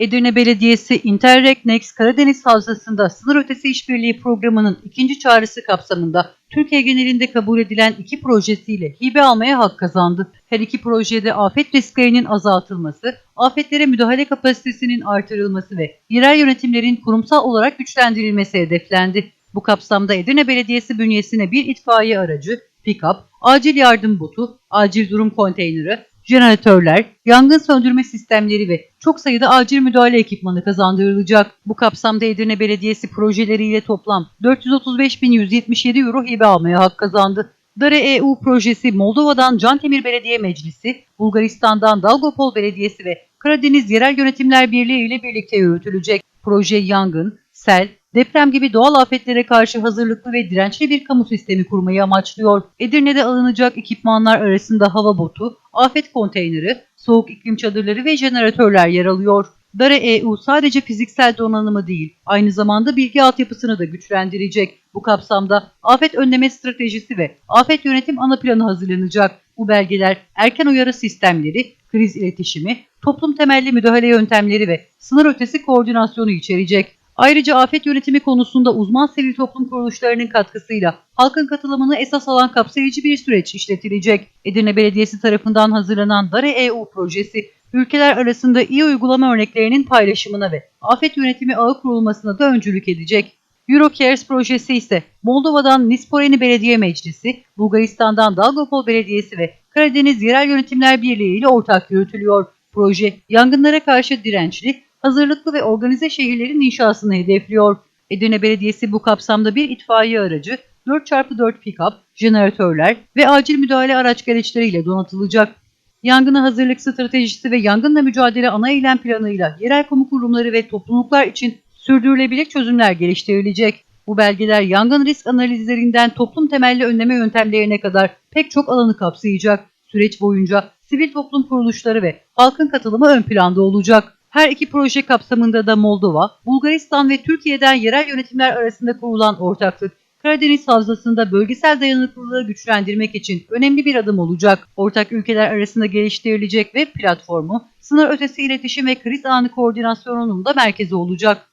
Edirne Belediyesi Interreg Next Karadeniz Havzası'nda sınır ötesi işbirliği programının ikinci çağrısı kapsamında Türkiye genelinde kabul edilen iki projesiyle hibe almaya hak kazandı. Her iki projede afet risklerinin azaltılması, afetlere müdahale kapasitesinin artırılması ve yerel yönetimlerin kurumsal olarak güçlendirilmesi hedeflendi. Bu kapsamda Edirne Belediyesi bünyesine bir itfaiye aracı, pick-up, acil yardım botu, acil durum konteyneri, jeneratörler, yangın söndürme sistemleri ve çok sayıda acil müdahale ekipmanı kazandırılacak. Bu kapsamda Edirne Belediyesi projeleriyle toplam 435.177 euro hibe almaya hak kazandı. Dare EU projesi Moldova'dan Cantemir Belediye Meclisi, Bulgaristan'dan Dalgopol Belediyesi ve Karadeniz Yerel Yönetimler Birliği ile birlikte yürütülecek. Proje yangın, sel, deprem gibi doğal afetlere karşı hazırlıklı ve dirençli bir kamu sistemi kurmayı amaçlıyor. Edirne'de alınacak ekipmanlar arasında hava botu, afet konteyneri, soğuk iklim çadırları ve jeneratörler yer alıyor. Dare EU sadece fiziksel donanımı değil, aynı zamanda bilgi altyapısını da güçlendirecek. Bu kapsamda afet önleme stratejisi ve afet yönetim ana planı hazırlanacak. Bu belgeler erken uyarı sistemleri, kriz iletişimi, toplum temelli müdahale yöntemleri ve sınır ötesi koordinasyonu içerecek. Ayrıca afet yönetimi konusunda uzman sivil toplum kuruluşlarının katkısıyla halkın katılımını esas alan kapsayıcı bir süreç işletilecek. Edirne Belediyesi tarafından hazırlanan Dare EU projesi, ülkeler arasında iyi uygulama örneklerinin paylaşımına ve afet yönetimi ağı kurulmasına da öncülük edecek. Eurocares projesi ise Moldova'dan Nisporeni Belediye Meclisi, Bulgaristan'dan Dalgopol Belediyesi ve Karadeniz Yerel Yönetimler Birliği ile ortak yürütülüyor. Proje, yangınlara karşı dirençli, hazırlıklı ve organize şehirlerin inşasını hedefliyor. Edirne Belediyesi bu kapsamda bir itfaiye aracı, 4x4 pick-up, jeneratörler ve acil müdahale araç gereçleriyle donatılacak. Yangına hazırlık stratejisi ve yangınla mücadele ana eylem planıyla yerel kamu kurumları ve topluluklar için sürdürülebilir çözümler geliştirilecek. Bu belgeler yangın risk analizlerinden toplum temelli önleme yöntemlerine kadar pek çok alanı kapsayacak. Süreç boyunca sivil toplum kuruluşları ve halkın katılımı ön planda olacak. Her iki proje kapsamında da Moldova, Bulgaristan ve Türkiye'den yerel yönetimler arasında kurulan ortaklık, Karadeniz Havzası'nda bölgesel dayanıklılığı güçlendirmek için önemli bir adım olacak. Ortak ülkeler arasında geliştirilecek web platformu, sınır ötesi iletişim ve kriz anı koordinasyonunun da merkezi olacak.